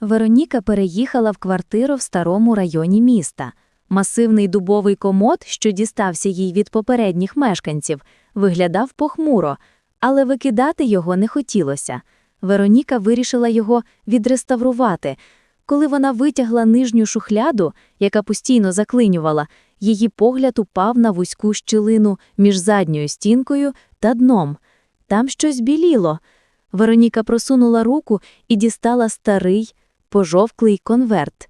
Вероніка переїхала в квартиру в старому районі міста. Масивний дубовий комод, що дістався їй від попередніх мешканців, виглядав похмуро, але викидати його не хотілося. Вероніка вирішила його відреставрувати. Коли вона витягла нижню шухляду, яка постійно заклинювала, її погляд упав на вузьку щілину між задньою стінкою та дном. Там щось біліло. Вероніка просунула руку і дістала старий, пожовклий конверт.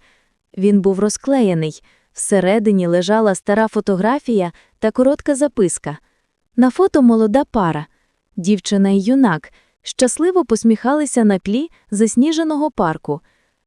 Він був розклеєний. Всередині лежала стара фотографія та коротка записка. На фото молода пара. Дівчина і юнак щасливо посміхалися на тлі засніженого парку.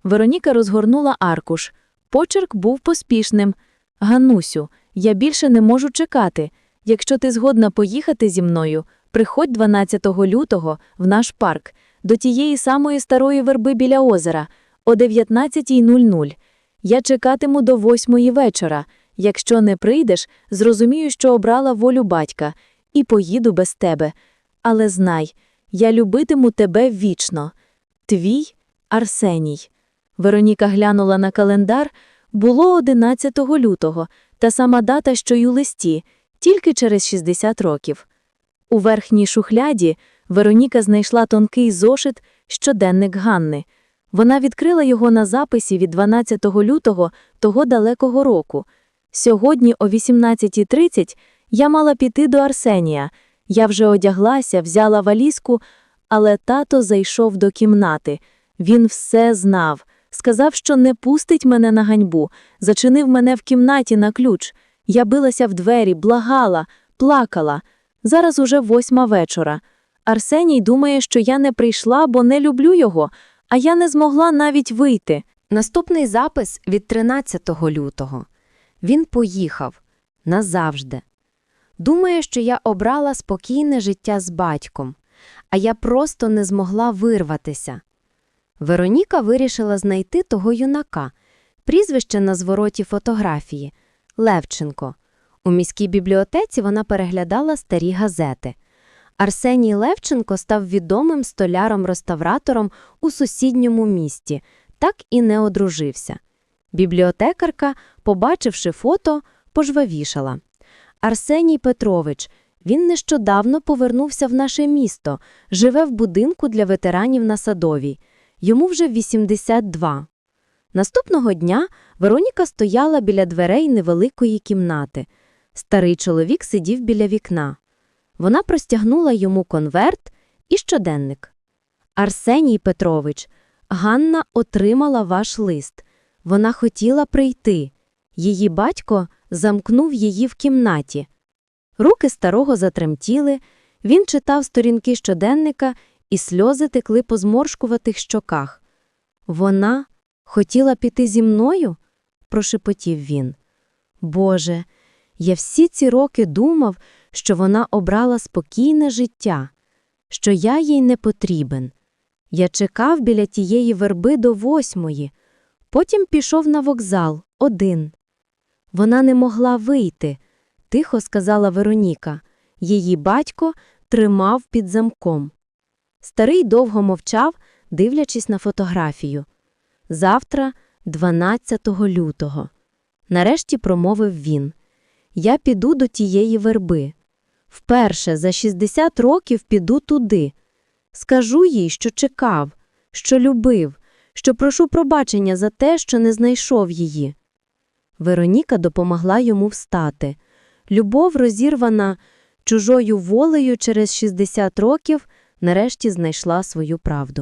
Вероніка розгорнула аркуш. Почерк був поспішним. Ганусю, я більше не можу чекати. Якщо ти згодна поїхати зі мною, приходь 12 лютого в наш парк, до тієї самої старої верби біля озера, о 19.00. Я чекатиму до восьмої вечора. Якщо не прийдеш, зрозумію, що обрала волю батька, і поїду без тебе. Але знай, я любитиму тебе вічно. Твій Арсеній. Вероніка глянула на календар. Було 11 лютого, та сама дата, що й у листі, тільки через 60 років. У верхній шухляді Вероніка знайшла тонкий зошит щоденник Ганни. Вона відкрила його на записі від 12 лютого того далекого року. Сьогодні о 18.30 я мала піти до Арсенія. Я вже одяглася, взяла валізку, але тато зайшов до кімнати. Він все знав. Сказав, що не пустить мене на ганьбу, зачинив мене в кімнаті на ключ. Я билася в двері, благала, плакала. Зараз уже восьма вечора. Арсеній думає, що я не прийшла, бо не люблю його, а я не змогла навіть вийти. Наступний запис від 13 лютого. Він поїхав назавжди. Думає, що я обрала спокійне життя з батьком, а я просто не змогла вирватися. Вероніка вирішила знайти того юнака, прізвище на звороті фотографії Левченко. У міській бібліотеці вона переглядала старі газети. Арсеній Левченко став відомим столяром-реставратором у сусідньому місті, так і не одружився. Бібліотекарка, побачивши фото, пожвавішала. Арсеній Петрович, він нещодавно повернувся в наше місто, живе в будинку для ветеранів на Садовій. Йому вже 82. Наступного дня Вероніка стояла біля дверей невеликої кімнати. Старий чоловік сидів біля вікна. Вона простягнула йому конверт і щоденник. Арсеній Петрович, Ганна отримала ваш лист. Вона хотіла прийти. Її батько замкнув її в кімнаті. Руки старого затремтіли, він читав сторінки щоденника, і сльози текли по зморшкуватих щоках. Вона хотіла піти зі мною? прошепотів він. Боже, я всі ці роки думав, що вона обрала спокійне життя, що я їй не потрібен. Я чекав біля тієї верби до восьмої, потім пішов на вокзал один. Вона не могла вийти, тихо сказала Вероніка. Її батько тримав під замком. Старий довго мовчав, дивлячись на фотографію. Завтра, 12 лютого. Нарешті промовив він. Я піду до тієї верби. Вперше за 60 років піду туди. Скажу їй, що чекав, що любив, що прошу пробачення за те, що не знайшов її. Вероніка допомогла йому встати. Любов, розірвана чужою волею через 60 років, нарешті знайшла свою правду.